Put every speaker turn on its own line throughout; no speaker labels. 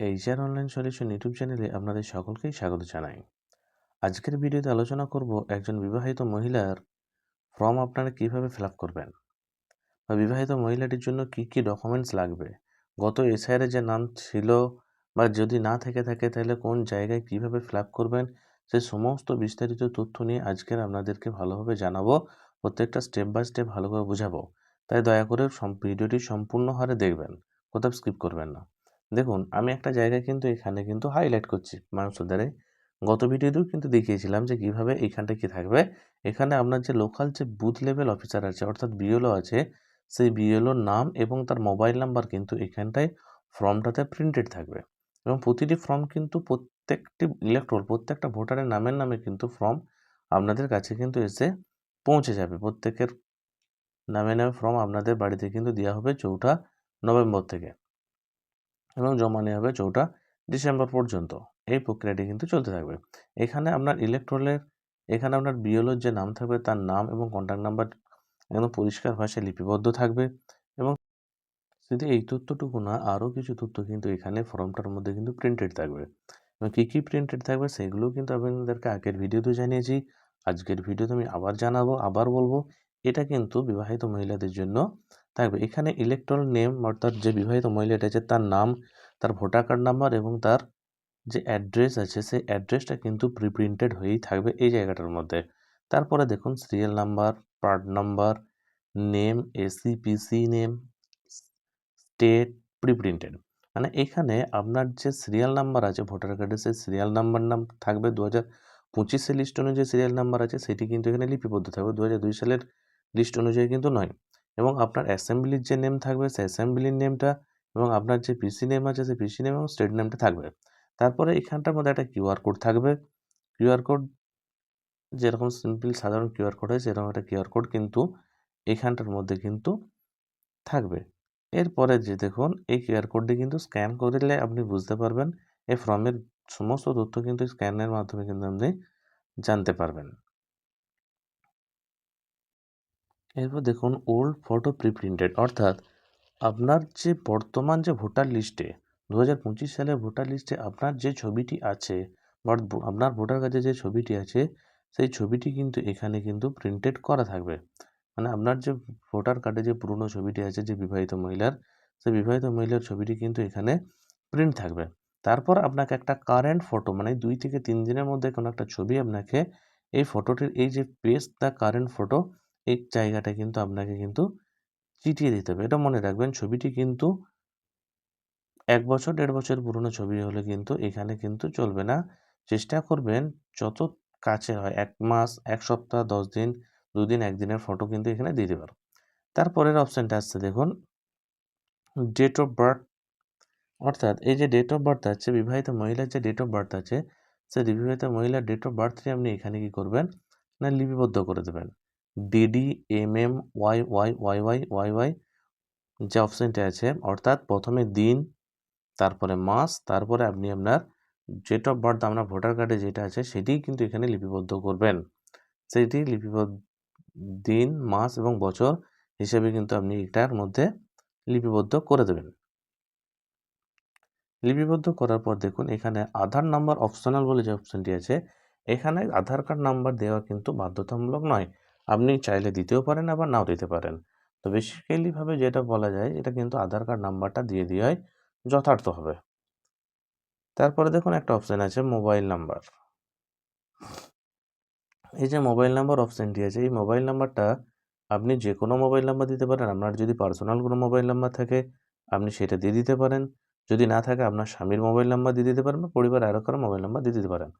HR online solution YouTube চ্যানেলে আপনাদের সকলকেই স্বাগত জানাই। আজকের ভিডিওতে আলোচনা করব একজন বিবাহিত মহিলার ফর্ম আপনারা কীভাবে ফিল করবেন? বা বিবাহিত মহিলাটির জন্য কি কি ডকুমেন্টস লাগবে? গত এসআইআরে যে নাম ছিল বা যদি না থেকে থাকে তাহলে কোন জায়গায় কীভাবে ফিল করবেন? সে সমস্ত বিস্তারিত তথ্য নিয়ে আজকের আপনাদেরকে ভালোভাবে জানাব, প্রত্যেকটা স্টেপ বাই স্টেপ ভালো করে বোঝাবো। তাই দয়া করে ভিডিওটি সম্পূর্ণ হারে দেখবেন, কোথাও স্কিপ করবেন না। দেখুন, আমি একটা জায়গায় কিন্তু এখানে কিন্তু হাইলাইট করছি। মানুষের দ্বারাই গত ভিডিওতেও কিন্তু দেখিয়েছিলাম যে কীভাবে এইখানটা কি থাকবে। এখানে আপনার যে লোকাল যে বুথ লেভেল অফিসার আছে, অর্থাৎ বিএলও আছে, সেই বিএলওর নাম এবং তার মোবাইল নাম্বার কিন্তু এখানটায় ফর্মটাতে প্রিন্টেড থাকবে। এবং প্রতিটি ফর্ম কিন্তু প্রত্যেকটি ইলেকট্রল প্রত্যেকটা ভোটারের নামের নামে কিন্তু ফর্ম আপনাদের কাছে কিন্তু এসে পৌঁছে যাবে। প্রত্যেকের নামে নামে ফর্ম আপনাদের বাড়িতে কিন্তু দেওয়া হবে চৌঠা নভেম্বর থেকে। এবং জমা নেওয়া হবে চৌঠা ডিসেম্বর পর্যন্ত। এই প্রক্রিয়াটি কিন্তু চলতে থাকবে। এখানে আপনার ইলেকট্রলের এখানে আপনার বিএলওর যে নাম থাকবে, তার নাম এবং কন্ট্যাক্ট নাম্বার একদম পরিষ্কার ভাষায় লিপিবদ্ধ থাকবে এবং শুধু এই তথ্যটুকু না, আরও কিছু তথ্য কিন্তু এখানে ফর্মটার মধ্যে কিন্তু প্রিন্টেড থাকবে। এবং কী কী প্রিন্টেড থাকবে সেগুলো কিন্তু আপনাদেরকে আগের ভিডিওতে জানিয়েছি। আজকের ভিডিওতে আমি আবার জানাব, আবার বলব। এটা কিন্তু বিবাহিত মহিলাদের জন্য থাকবে। এখানে ইলেকট্রল নেম অর্থাৎ যে বিবাহিত মহিলাটা আছে তার নাম, তার ভোটার কার্ড নাম্বার এবং তার যে অ্যাড্রেস আছে, সেই অ্যাড্রেসটা কিন্তু প্রিপ্রিন্টেড হয়েই থাকবে এই জায়গাটার মধ্যে। তারপরে দেখুন serial number part number name AC PC name state preprinted মানে এখানে আপনার যে সিরিয়াল নাম্বার আছে ভোটার কার্ডে সেই সিরিয়াল নাম্বার নাম থাকবে দু হাজার পঁচিশে লিস্ট অনুযায়ী সিরিয়াল নাম্বার আছে, সেটি কিন্তু এখানে লিপিবদ্ধ থাকবে। দু হাজার দুই সালের লিস্ট অনুযায়ী কিন্তু নয়। এবং আপনার অ্যাসেম্বলির যে নেম থাকবে, সেই অ্যাসেম্বলির নেমটা এবং আপনার যে পিসি নেম আছে, সেই পিসি নেম এবং স্টেট নেমটা থাকবে। তারপরে এখানটার মধ্যে একটা কিউআর কোড থাকবে। কিউআর কোড যেরকম সিম্পল সাধারণ কিউআর কোড হয়, সেরকম একটা কিউআর কোড কিন্তু এখানটার মধ্যে কিন্তু থাকবে। এরপরে যে দেখুন, এই কিউআর কোডটি কিন্তু স্ক্যান করলে আপনি বুঝতে পারবেন, এই ফর্মের সমস্ত তথ্য কিন্তু স্ক্যানের মাধ্যমে কিন্তু আপনি জানতে পারবেন। এরপর দেখুন ওল্ড ফটো প্রি প্রিন্টেড অর্থাৎ আপনার যে বর্তমান যে ভোটার লিস্টে দু হাজার পঁচিশ সালের ভোটার লিস্টে আপনার যে ছবিটি আছে আপনার ভোটার কাছে যে ছবিটি আছে, সেই ছবিটি কিন্তু এখানে কিন্তু প্রিন্টেড করা থাকবে। মানে আপনার যে ভোটার কার্ডে যে পুরনো ছবিটি আছে, যে বিবাহিত মহিলার, সেই বিবাহিত মহিলার ছবিটি কিন্তু এখানে প্রিন্ট থাকবে। তারপর আপনাকে একটা কারেন্ট ফটো মানে দুই থেকে তিন দিনের মধ্যে কোনো একটা ছবি আপনাকে এই ফটোটির এই যে পেস্ট দ্য কারেন্ট ফটো এই জায়গাটা কিন্তু আপনাকে কিন্তু চিটিয়ে দিতে হবে। এটা মনে রাখবেন, ছবিটি কিন্তু এক বছর, দেড় বছর পুরনো ছবি হলে কিন্তু এখানে কিন্তু চলবে না। চেষ্টা করবেন যত কাছে হয়, এক মাস, এক সপ্তাহ, দশ দিন, দুদিন, একদিনের ফটো কিন্তু এখানে দিতে পারো তারপরের অপশানটা আসছে দেখুন ডেট অফ বার্থ অর্থাৎ এই যে ডেট অফ বার্থ আছে, বিবাহিত মহিলার যে ডেট অফ বার্থ আছে, সেই বিবাহিত মহিলার ডেট অফ বার্থটি আপনি এখানে কি করবেন না লিপিবদ্ধ করে দেবেন? DD M M Y Y Y Y Y Y যে অপশানটি আছে, অর্থাৎ প্রথমে দিন, তারপরে মাস, তারপরে আপনি আপনার ডেট অফ বার্থ আপনার ভোটার কার্ডে যেটা আছে, সেটিই কিন্তু এখানে লিপিবদ্ধ করবেন। সেটি লিপিবদ্ধ, দিন, মাস এবং বছর হিসেবে কিন্তু আপনি এটার মধ্যে লিপিবদ্ধ করে দেবেন। লিপিবদ্ধ করার পর দেখুন, এখানে আধার নাম্বার অপশনাল বলে যে অপশানটি আছে, এখানে আধার কার্ড নাম্বার দেওয়া কিন্তু বাধ্যতামূলক নয়। আপনি চাইলে দিতেও পারেন, আবার নাও দিতে পারেন। তো বেসিক্যালিভাবে যেটা বলা যায়, এটা কিন্তু আধার কার্ড নাম্বারটা দিয়ে দেওয়াই যথার্থ হবে। তারপরে দেখুন একটা অপশান আছে মোবাইল নাম্বার এই যে মোবাইল নাম্বার অপশানটি আছে, এই মোবাইল নাম্বারটা আপনি যে কোনো মোবাইল নাম্বার দিতে পারেন। আপনার যদি পার্সোনাল কোনো মোবাইল নাম্বার থাকে, আপনি সেটা দিয়ে দিতে পারেন। যদি না থাকে, আপনার স্বামীর মোবাইল নাম্বার দিয়ে দিতে পারেন বা পরিবার আরও কারও মোবাইল নাম্বার দিয়ে দিতে পারেন।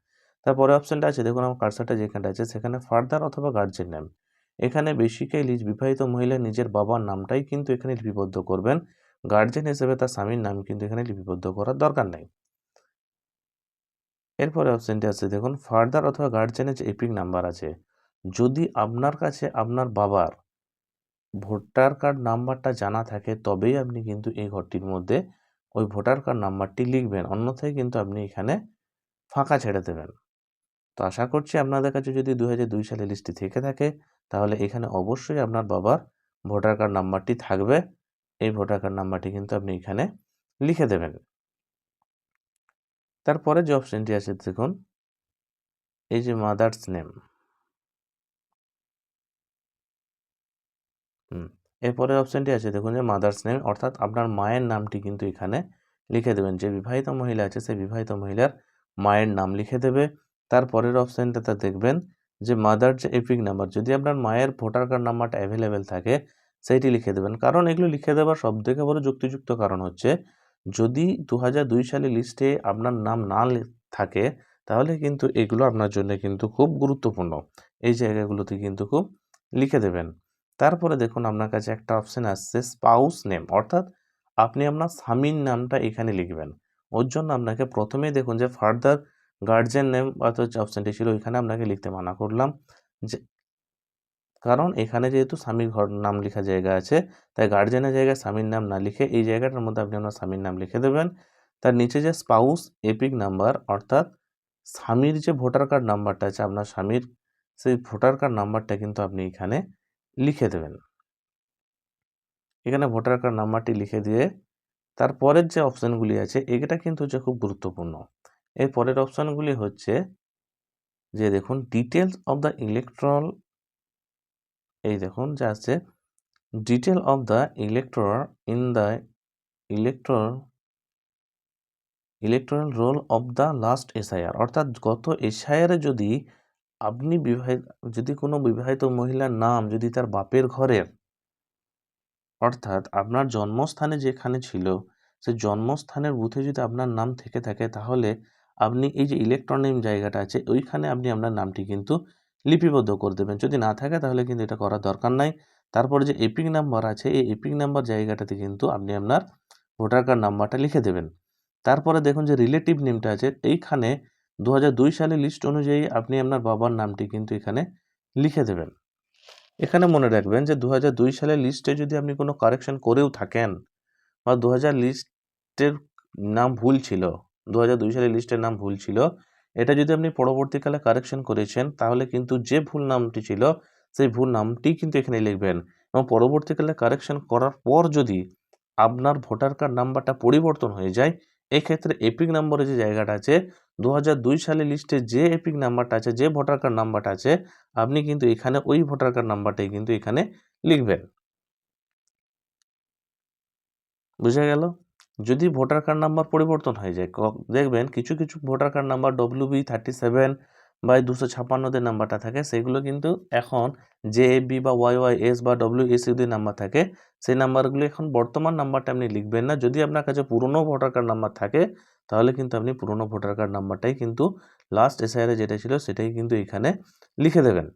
তারপরে অপশানটা আছে, দেখুন আমার কার্সারটা যেখানটা আছে, সেখানে ফার্দার অথবা গার্জেন নেম এখানে বেসিক্যালি বিবাহিত মহিলা নিজের বাবার নামটাই কিন্তু এখানে লিপিবদ্ধ করবেন। গার্জেন হিসেবে তার স্বামীর নাম কিন্তু এখানে লিপিবদ্ধ করার দরকার নেই। এরপরে অপশানটি আছে, দেখুন ফার্দার অথবা গার্জেনের যে এপিক নাম্বার আছে, যদি আপনার কাছে আপনার বাবার ভোটার কার্ড নাম্বারটা জানা থাকে, তবেই আপনি কিন্তু এই ঘরটির মধ্যে ওই ভোটার কার্ড নাম্বারটি লিখবেন। অন্যথায় কিন্তু আপনি এখানে ফাঁকা ছেড়ে দেবেন। তো আশা করছি আপনাদের কাছে যদি দু হাজার দুই সালে লিস্টটি থেকে থাকে তাহলে এখানে অবশ্যই আপনার বাবার ভোটার কার্ড নাম্বারটি থাকবে। এই ভোটার কার্ড নাম্বারটি কিন্তু আপনি এখানে লিখে দেবেন। তারপরে যে অপশনটি আছে দেখুন, এই যে মাদার্স নেম হুম, এরপরে অপশনটি আছে দেখুন যে মাদার্স নেম অর্থাৎ আপনার মায়ের নামটি কিন্তু এখানে লিখে দেবেন। যে বিবাহিত মহিলা আছে, সেই বিবাহিত মহিলার মায়ের নাম লিখে দেবে। তারপরের অপশানটাতে দেখবেন যে মাদার যে এপিক নাম্বার যদি আপনার মায়ের ভোটার কার্ড নাম্বারটা অ্যাভেলেবেল থাকে, সেইটি লিখে দেবেন। কারণ এগুলো লিখে দেওয়ার সব থেকে বড় যুক্তিযুক্ত কারণ হচ্ছে, যদি দু দুই সালে লিস্টে আপনার নাম না থাকে, তাহলে কিন্তু এগুলো আপনার জন্য কিন্তু খুব গুরুত্বপূর্ণ। এই জায়গাগুলোতে কিন্তু খুব লিখে দেবেন। তারপরে দেখুন আপনার কাছে একটা অপশান আসছে স্পাউস নেম অর্থাৎ আপনি আপনার স্বামীর নামটা এখানে লিখবেন। ওর জন্য আপনাকে প্রথমেই দেখুন যে ফার্দার গার্জেন নেম অর্থাৎ যে অপশানটি ছিল ওইখানে আপনাকে লিখতে মানা করলাম যে কারণ এখানে যেহেতু স্বামীর ঘর নাম লেখা জায়গা আছে, তাই গার্জেনের জায়গায় স্বামীর নাম না লিখে এই জায়গাটার মধ্যে আপনি আপনার স্বামীর নাম লিখে দেবেন। তার নিচে যে স্পাউস এপিক নাম্বার অর্থাৎ স্বামীর যে ভোটার কার্ড নাম্বারটা আছে আপনার স্বামীর, সেই ভোটার কার্ড নাম্বারটা কিন্তু আপনি এখানে লিখে দেবেন। এখানে ভোটার কার্ড নাম্বারটি লিখে দিয়ে তারপরের যে অপশানগুলি আছে এটা কিন্তু হচ্ছে খুব গুরুত্বপূর্ণ। এর পরের অপশানগুলি হচ্ছে যে দেখুন ডিটেলস অফ দ্য ইলেকট্রল এই দেখুন যে আছে detail of the elector in the electoral electoral roll of the last SIR অর্থাৎ গত এসআইআরে যদি আপনি বিবাহিত, যদি কোনো বিবাহিত মহিলার নাম যদি তার বাপের ঘরের, অর্থাৎ আপনার জন্মস্থানে যেখানে ছিল, সে জন্মস্থানের বুথে যদি আপনার নাম থেকে থাকে, তাহলে আপনি এই যে ইলেকট্রনিক জায়গাটা আছে, ওইখানে আপনি আপনার নামটি কিন্তু লিপিবদ্ধ করে দেবেন। যদি না থাকে তাহলে কিন্তু এটা করার দরকার নাই। তারপরে যে এপিক নাম্বার আছে, এই এপিক নাম্বার জায়গাটাতে কিন্তু আপনি আপনার ভোটার কার্ড নাম্বারটা লিখে দেবেন। তারপরে দেখুন যে রিলেটিভ নেমটা আছে, এইখানে দু দুই সালে লিস্ট অনুযায়ী আপনি আপনার বাবার নামটি কিন্তু এখানে লিখে দেবেন। এখানে মনে রাখবেন যে দু দুই সালের লিস্টে যদি আপনি কোনো কারেকশন করেও থাকেন বা দু হাজার লিস্টের নাম ভুল ছিল দু সালের লিস্টের নাম ভুল ছিল। এটা যদি আপনি পরবর্তীকালে কারেকশন করেছেন, তাহলে কিন্তু যে ভুল নামটি ছিল, সেই ভুল নামটি কিন্তু এখানে লিখবেন। এবং পরবর্তীকালে কারেকশন করার পর যদি আপনার ভোটার কার্ড নাম্বারটা পরিবর্তন হয়ে যায়, এক্ষেত্রে এপিক নম্বরে যে জায়গাটা আছে দু দুই সালে লিস্টে যে এপিক নাম্বারটা আছে, যে ভোটার কার্ড নাম্বারটা আছে, আপনি কিন্তু এখানে ওই ভোটার কার্ড নাম্বারটাই কিন্তু এখানে লিখবেন। বুঝা গেল? যদি ভোটার কার্ড নাম্বার পরিবর্তন হয়ে যায় দেখবেন কিছু কিছু voter card number W B thirty seven বা দুশো ছাপ্পান্নদের নাম্বারটা থাকে, সেগুলো কিন্তু এখন জে বি বা ওয়াই ওয়াই এস বা ডব্লিউ এস যদি নাম্বার থাকে। সেই নাম্বারগুলো এখন বর্তমান নাম্বারটা আপনি লিখবেন না। যদি আপনার কাছে পুরনো ভোটার কার্ড নাম্বার থাকে, তাহলে কিন্তু আপনি পুরনো ভোটার কার্ড নাম্বারটাই কিন্তু লাস্ট এসআইআরে যেটা ছিল, সেটাই কিন্তু এখানে লিখে দেবেন।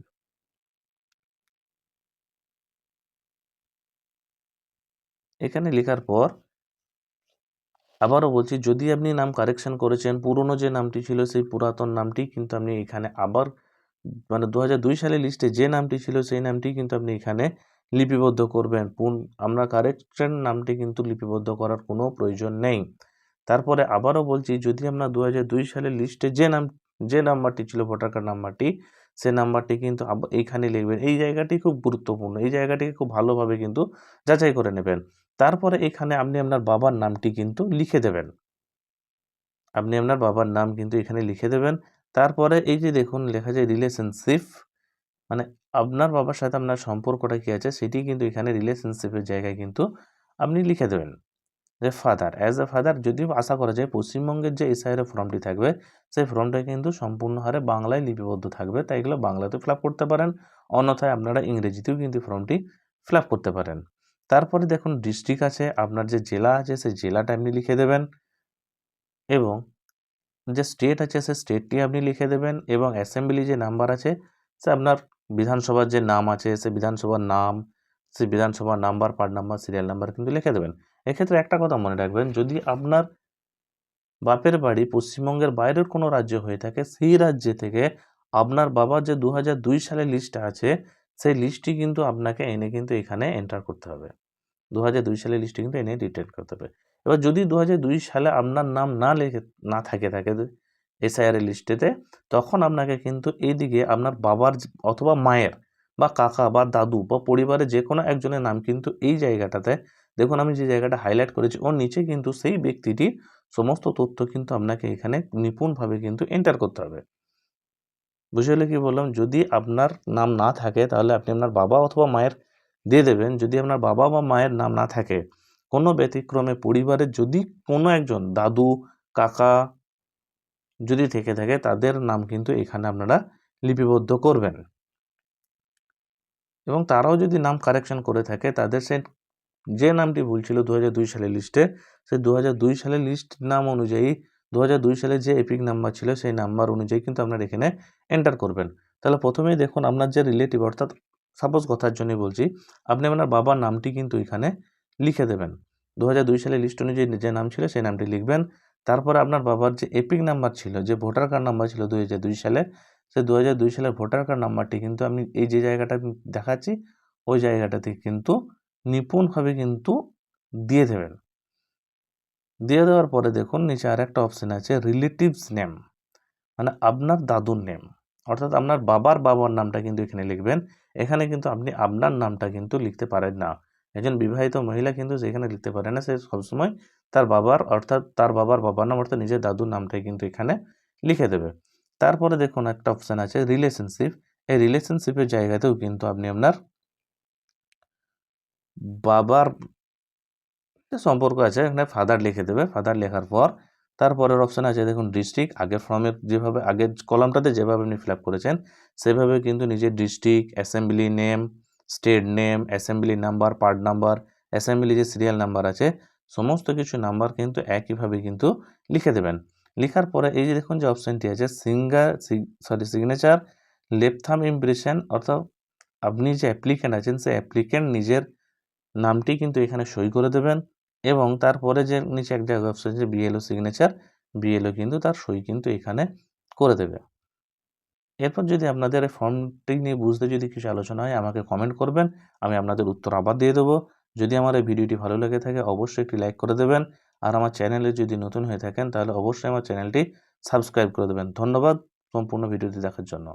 এখানে লেখার পর আবারও বলছি, যদি আপনি নাম কারেকশন করেছেন, পুরনো যে নামটি ছিল, সেই পুরাতন নামটি কিন্তু আপনি এখানে আবার মানে দু সালে লিস্টে যে নামটি ছিল, সেই নামটি কিন্তু আপনি এখানে লিপিবদ্ধ করবেন। পুন আপনার কারেকশন নামটি কিন্তু লিপিবদ্ধ করার কোনো প্রয়োজন নেই। তারপরে আবারও বলছি, যদি আমরা দু সালের লিস্টে যে নাম, যে নাম্বারটি ছিল ভোটার কার্ড নাম্বারটি, সে নাম্বারটি কিন্তু এইখানে লিখবেন। এই জায়গাটি খুব গুরুত্বপূর্ণ। এই জায়গাটিকে খুব ভালোভাবে কিন্তু যাচাই করে নেবেন। তারপরে এখানে আপনি আপনার বাবার নামটি কিন্তু লিখে দেবেন। আপনি আপনার বাবার নাম কিন্তু এখানে লিখে দেবেন। তারপরে এই যে দেখুন লেখা যায় রিলেশনশিপ মানে আপনার বাবার সাথে আপনার সম্পর্কটা কী আছে সেটি কিন্তু এখানে রিলেশনশিপের জায়গায় কিন্তু আপনি লিখে দেবেন। যে ফাদার অ্যাজ এ ফাদার যদিও আশা করা যায় পশ্চিমবঙ্গের যে এসআইয়ের ফর্মটি থাকবে, সেই ফর্মটা কিন্তু সম্পূর্ণ হারে বাংলায় লিপিবদ্ধ থাকবে। তাই এগুলো বাংলাতেও ফিল করতে পারেন। অন্যথায় আপনারা ইংরেজিতেও কিন্তু ফর্মটি ফিল করতে পারেন। তারপরে দেখুন ডিস্ট্রিক্ট আছে, আপনার যে জেলা আছে সেই জেলাটা আপনি লিখে দেবেন এবং যে স্টেট আছে সে স্টেটটি আপনি লিখে দেবেন এবং অ্যাসেম্বলি যে নাম্বার আছে সে আপনার বিধানসভার যে নাম আছে সে বিধানসভার নাম, সে বিধানসভার number part number serial number কিন্তু লিখে দেবেন। এক্ষেত্রে একটা কথা মনে রাখবেন, যদি আপনার বাপের বাড়ি পশ্চিমবঙ্গের বাইরের কোনো রাজ্য হয়ে থাকে, সেই রাজ্যে থেকে আপনার বাবার যে দু সালের লিস্টটা আছে, সেই লিস্টটি কিন্তু আপনাকে এনে কিন্তু এখানে এন্টার করতে হবে। দু দুই সালের লিস্টটি কিন্তু এনে ডিটেক্ট করতে হবে। এবার যদি দু সালে আপনার নাম না লেখে, না থাকে থাকে এসআইআর লিস্টেতে তখন আপনাকে কিন্তু এইদিকে আপনার বাবার অথবা মায়ের বা কাকা বা দাদু বা পরিবারের যে কোনো একজনের নাম কিন্তু এই জায়গাটাতে, দেখুন আমি যে জায়গাটা হাইলাইট করেছি, ওর নিচে কিন্তু সেই ব্যক্তিটি সমস্ত তথ্য কিন্তু আপনাকে এখানে নিপুণভাবে কিন্তু এন্টার করতে হবে। বুঝে গেলে কি বললাম? যদি আপনার নাম না থাকে, তাহলে আপনি আপনার বাবা অথবা মায়ের দিয়ে দেবেন, যদি আপনার বাবা বা মায়ের নাম না থাকে, কোনো ব্যতিক্রমে পরিবারের যদি কোনো একজন দাদু, কাকা যদি থেকে থাকে, তাদের নাম কিন্তু এখানে আপনারা লিপিবদ্ধ করবেন। এবং তারাও যদি নাম কারেকশন করে থাকে, তাদের সে যে নামটি ভুল ছিল দু দুই সালের লিস্টে সে দু হাজার দুই সালের লিস্ট নাম অনুযায়ী দু হাজার দুই সালে যে এপিক নাম্বার ছিল, সেই নাম্বার অনুযায়ী কিন্তু আপনারা এখানে এন্টার করবেন। তাহলে প্রথমেই দেখুন আপনার যে রিলেটিভ অর্থাৎ সাপোজ কথার জন্য বলছি, আপনি আপনার বাবার নামটি কিন্তু এখানে লিখে দেবেন। দু দুই সালে লিস্ট অনুযায়ী যে নাম ছিল সেই নামটি লিখবেন। তারপরে আপনার বাবার যে এপিক নাম্বার ছিল, যে ভোটার কার্ড নাম্বার ছিল দু দুই সালে সেই দু দুই সালের ভোটার কার্ড নাম্বারটি কিন্তু আমি এই যে জায়গাটা দেখাচ্ছি, ওই জায়গাটাতে কিন্তু নিপুণভাবে কিন্তু দিয়ে দেবেন। দিয়ে দেওয়ার পরে দেখুন, নিচে আর একটা অপশান আছে রিলেটিভস নেম মানে আপনার দাদুর নেম অর্থাৎ আপনার বাবার বাবার নামটা কিন্তু এখানে লিখবেন। এখানে কিন্তু আপনি আপনার নামটা কিন্তু লিখতে পারেন না। একজন বিবাহিত মহিলা কিন্তু সেখানে লিখতে পারে না, সে সবসময় তার বাবার অর্থাৎ তার বাবার বাবার নাম অর্থাৎ নিজের দাদুর নামটাই কিন্তু এখানে লিখে দেবে। তারপরে দেখুন একটা অপশান আছে রিলেশনশিপ এই রিলেশনশিপের জায়গাতেও কিন্তু আপনি আপনার বাবার সম্পর্ক আছে, এখানে ফাদার লিখে দেবে। ফাদার লেখার পর তারপরের অপশান আছে দেখুন ডিস্ট্রিক্ট আগের ফর্মের যেভাবে, আগের কলামটাতে যেভাবে আপনি ফিল করেছেন, সেভাবে কিন্তু নিজের district assembly name state name assembly number part number assembly যে সিরিয়াল নাম্বার আছে, সমস্ত কিছু নাম্বার কিন্তু একইভাবে কিন্তু লিখে দেবেন। লেখার পরে এই যে দেখুন যে অপশানটি আছে singer sorry signature left thumb impression অর্থাৎ আপনি যে অ্যাপ্লিক্যান্ট আছেন, সেই অ্যাপ্লিক্যান্ট নিজের নামটি কিন্তু এখানে সই করে দেবেন। এবং তারপরে যে নিচে এক জায়গায় অপশন আছে বিএলও সিগনেচার বিএলও কিন্তু তার সই কিন্তু এখানে করে দেবে। এরপর যদি আপনাদের এই ফর্মটি নিয়ে বুঝতে যদি কিছু আলোচনা হয়, আমাকে কমেন্ট করবেন, আমি আপনাদের উত্তর আবার দিয়ে দেবো। যদি আমার এই ভিডিওটি ভালো লেগে থাকে, অবশ্যই একটি লাইক করে দেবেন। আর আমার চ্যানেলে যদি নতুন হয়ে থাকেন, তাহলে অবশ্যই আমার চ্যানেলটি সাবস্ক্রাইব করে দেবেন। ধন্যবাদ সম্পূর্ণ ভিডিওটি দেখার জন্য।